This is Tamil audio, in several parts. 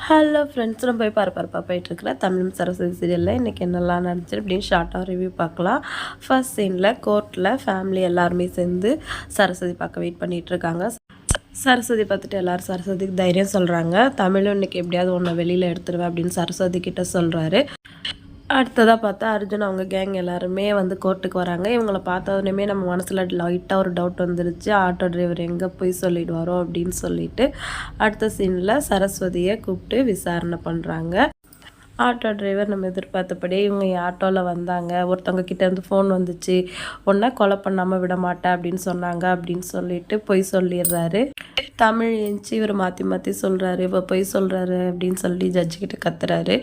ஹலோ ஃப்ரெண்ட்ஸ் நம்ம போய் பரபரப்பாக போயிட்டுருக்குற தமிழ் சரஸ்வதி சீரியலில் இன்றைக்கி என்னெல்லாம் நடந்துச்சு அப்படின்னு ஷார்ட்டாக ரிவ்யூ பார்க்கலாம். ஃபர்ஸ்ட் சீனில் கோர்ட்டில் ஃபேமிலி எல்லாருமே சேர்ந்து சரஸ்வதி பார்க்க வெயிட் பண்ணிகிட்ருக்காங்க சரஸ்வதி பார்த்துட்டு எல்லோரும் சரஸ்வதிக்கு தைரியம் சொல்கிறாங்க தமிழும் இன்றைக்கி எப்படியாவது ஒன்று வெளியில் எடுத்துருவேன் அப்படின்னு சரஸ்வதி கிட்ட சொல்கிறாரு அடுத்ததாக பார்த்தா அர்ஜுன் அவங்க கேங் எல்லாருமே வந்து கோர்ட்டுக்கு வராங்க. இவங்களை பார்த்தோடனே நம்ம மனசில் லைட்டாக ஒரு டவுட் வந்துருச்சு. ஆட்டோ டிரைவர் எங்கே போய் சொல்லிடுவாரோ அப்படின்னு சொல்லிட்டு அடுத்த சீனில் சரஸ்வதியை கூப்பிட்டு விசாரணை பண்ணுறாங்க ஆட்டோ டிரைவர் நம்ம எதிர்பார்த்தபடி இவங்க ஆட்டோவில் வந்தாங்க. ஒருத்தவங்க கிட்டேருந்து ஃபோன் வந்துச்சு. ஒன்றா கொலை பண்ணாமல் விட மாட்டேன் அப்படின்னு சொன்னாங்க அப்படின்னு சொல்லிட்டு பொய் சொல்லிடுறாரு. தமிழ் எழுந்துச்சு இவர் மாற்றி மாற்றி சொல்கிறாரு இப்போ பொய் சொல்கிறாரு அப்படின்னு சொல்லி ஜட்ஜுக்கிட்ட கத்துறாரு.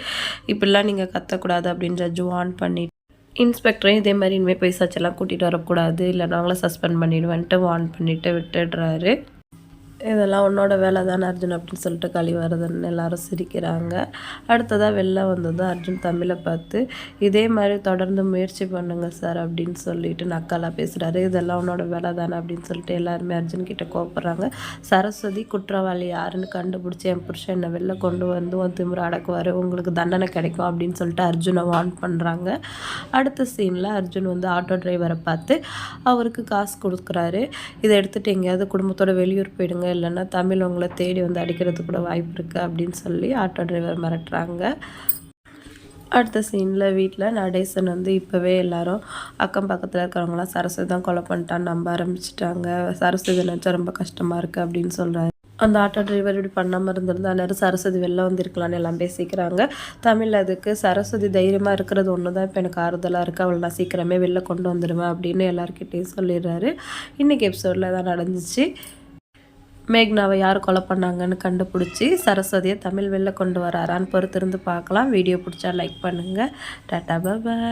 இப்படிலாம் நீங்கள் கத்தக்கூடாது அப்படின்னு ஜட்ஜு வார்ன் பண்ணிட்டு இன்ஸ்பெக்டரையும் இதே மாதிரி இனிமேல் போய் சச்செல்லாம் கூட்டிகிட்டு வரக்கூடாது. இல்லை நாங்களும் சஸ்பெண்ட் பண்ணிவிடுவேன்ட்டு வார்ன் பண்ணிவிட்டு விட்டுடுறாரு. இதெல்லாம் உன்னோட வேலை தானே அர்ஜுன் அப்படின்னு சொல்லிட்டு கழிவரதன் எல்லாரும் சிரிக்கிறாங்க. அடுத்ததாக வெளில வந்தது அர்ஜுன் தமிழை பார்த்து இதே மாதிரி தொடர்ந்து முயற்சி பண்ணுங்க சார் அப்படின்னு சொல்லிட்டு நக்காலாக பேசுகிறாரு இதெல்லாம் உன்னோட வேலை தானே அப்படின்னு சொல்லிட்டு எல்லாருமே அர்ஜுன் கிட்டே கோப்படுறாங்க சரஸ்வதி குற்றவாளி யாருன்னு கண்டுபிடிச்சி என் புருஷன் என்னை வெளில கொண்டு வந்து உன் திமுறை அடக்குவார். உங்களுக்கு தண்டனை கிடைக்கும் அப்படின்னு சொல்லிட்டு அர்ஜுனை வான் பண்ணுறாங்க அடுத்த சீனில் அர்ஜுன் வந்து ஆட்டோ டிரைவரை பார்த்து அவருக்கு காசு கொடுக்குறாரு. இதை எடுத்துகிட்டு எங்கேயாவது குடும்பத்தோட வெளியூர் போயிடுங்க. இல்லைன்னா தமிழ் உங்களை தேடி வந்து அடிக்கிறது கூட வாய்ப்பு இருக்குது அப்படின்னு சொல்லி ஆட்டோ டிரைவர் மிரட்டுறாங்க. அடுத்த சீனில் வீட்டில் நடேசன் வந்து இப்போவே எல்லாரும் அக்கம் பக்கத்தில் இருக்கிறவங்களாம் சரஸ்வதி தான் கொலை பண்ணிட்டான்னு நம்ப ஆரம்பிச்சிட்டாங்க. சரஸ்வதி நினச்சா ரொம்ப கஷ்டமாக இருக்குது அப்படின்னு சொல்கிறாரு அந்த ஆட்டோ டிரைவர் இப்படி பண்ணாமல் இருந்திருந்தா நேரம் சரஸ்வதி வெளில வந்திருக்கலான்னு எல்லாம் பேசிக்கிறாங்க. தமிழ் அதுக்கு சரஸ்வதி தைரியமாக இருக்கிறது ஒன்று தான் இப்போ எனக்கு ஆறுதலாக இருக்குது அவளை நான் சீக்கிரமே வெளில கொண்டு வந்துடுவேன் அப்படின்னு எல்லாருக்கிட்டேயும் சொல்லிடுறாரு. இன்றைக்கி எபிசோடில் தான் நடந்துச்சு. மேக்னாவை யார் கொலை பண்ணாங்கன்னு கண்டுபிடிச்சி சரஸ்வதியை தமிழ் வெளில கொண்டு வராரான்னு பொறுத்திருந்து பார்க்கலாம். வீடியோ பிடிச்சா லைக் பண்ணுங்கள் டாட்டா பாய்.